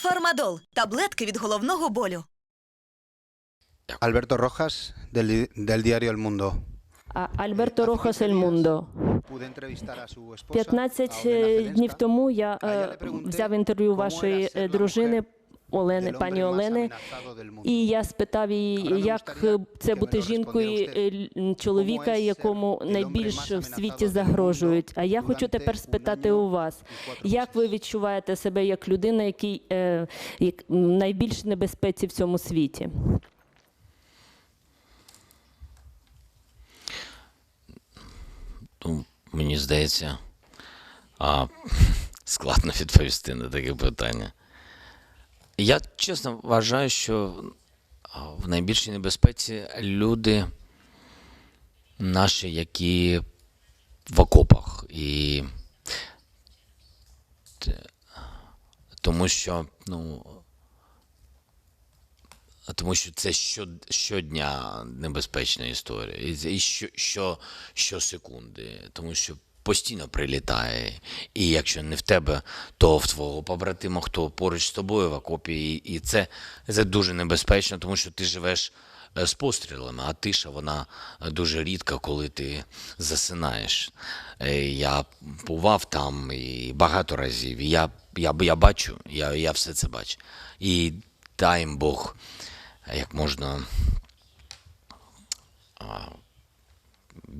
Фармадол таблетки від головного болю. Alberto Rojas, del, del diario El Mundo. А- Альберто Рохас Ель Мундо. Pude entrevistar a su esposa, 15 a Olena днів тому я е, взяв інтерв'ю вашої е, дружини Олени, пані Олени. І я спитав її, як це бути жінкою е, чоловіка, якому el hombre найбільш в світі загрожують. А я хочу тепер спитати у вас, як ви відчуваєте себе як людина, який е, як найбільш небезпеці в цьому світі? Ну, мені здається, а, складно відповісти на таке питання. Я чесно вважаю, що в найбільшій небезпеці люди наші, які в окопах. І тому що, ну, тому що це що, щодня небезпечна історія. І, і що, що, щосекунди. Тому що постійно прилітає. І якщо не в тебе, то в твого побратима, хто поруч з тобою в окопі. І, це, це дуже небезпечно, тому що ти живеш е, з пострілами, а тиша вона дуже рідка, коли ти засинаєш. Е, Я бував там і багато разів. І я, я, я бачу, я, я все це бачу. І дай їм Бог, як можна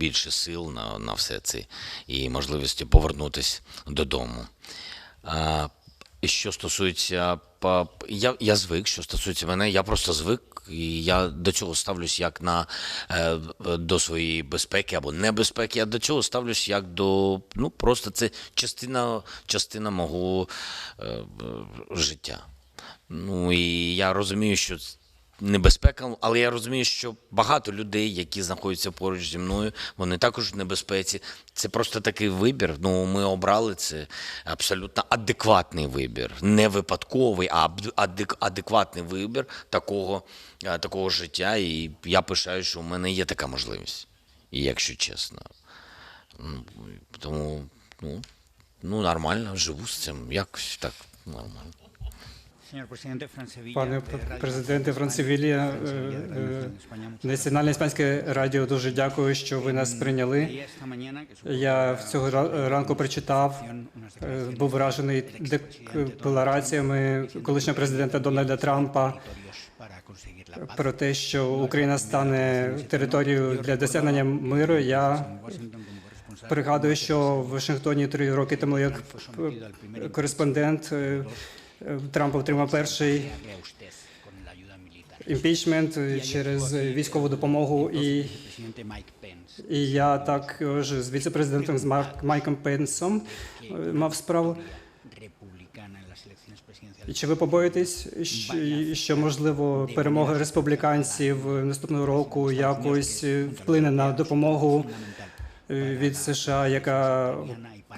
більше сил на, на все це і можливості повернутися додому. А, що стосується я, я звик, що стосується мене, я просто звик, і я до цього ставлюсь як на е, до своєї безпеки або небезпеки. Я до цього ставлюсь як до ну просто це частина, частина мого е, е, життя. Ну і я розумію, що небезпека, але я розумію, що багато людей, які знаходяться поруч зі мною, вони також в небезпеці. Це просто такий вибір. Ну, ми обрали це абсолютно адекватний вибір, не випадковий, а адек- адекватний вибір такого, е, такого життя. І я пишаю, що у мене є така можливість. Якщо чесно. Ну, тому ну, ну нормально, живу з цим. Якось так нормально. Пане президенте Францевілія, Національне іспанське радіо дуже дякую, що ви нас прийняли. Я в цього ра- ранку прочитав, е, був вражений деклараціями колишнього президента Дональда Трампа про те, що Україна стане територією для досягнення миру. Я пригадую, що в Вашингтоні три роки тому, як кореспондент, Трамп отримав перший імпічмент е, через військову допомогу, і, і я також з віце-президентом з Марк Майком Пенсом е, мав справу. І чи ви побоїтесь, що, можливо перемога республіканців наступного року якось е, вплине на допомогу е, від США, яка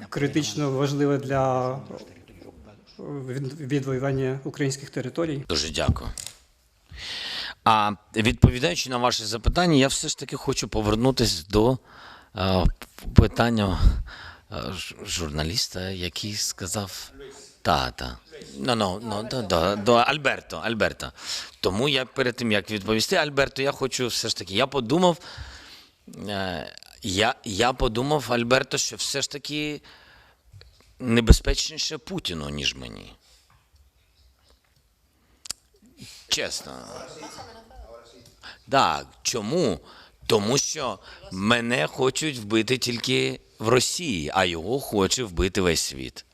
критично важлива для е, відвоювання українських територій? Дуже дякую. А відповідаючи на ваше запитання, я все ж таки хочу повернутися до е, питання е, журналіста, який сказав. Та, та. Ну, ну, ну, до, до, до Альберто, Альберто. Тому я перед тим, як відповісти, Альберто, я хочу все ж таки, я подумав, е, я, я подумав, Альберто, що все ж таки небезпечніше Путіну, ніж мені. Чесно. Так, чому? Тому що мене хочуть вбити тільки в Росії, а його хоче вбити весь світ.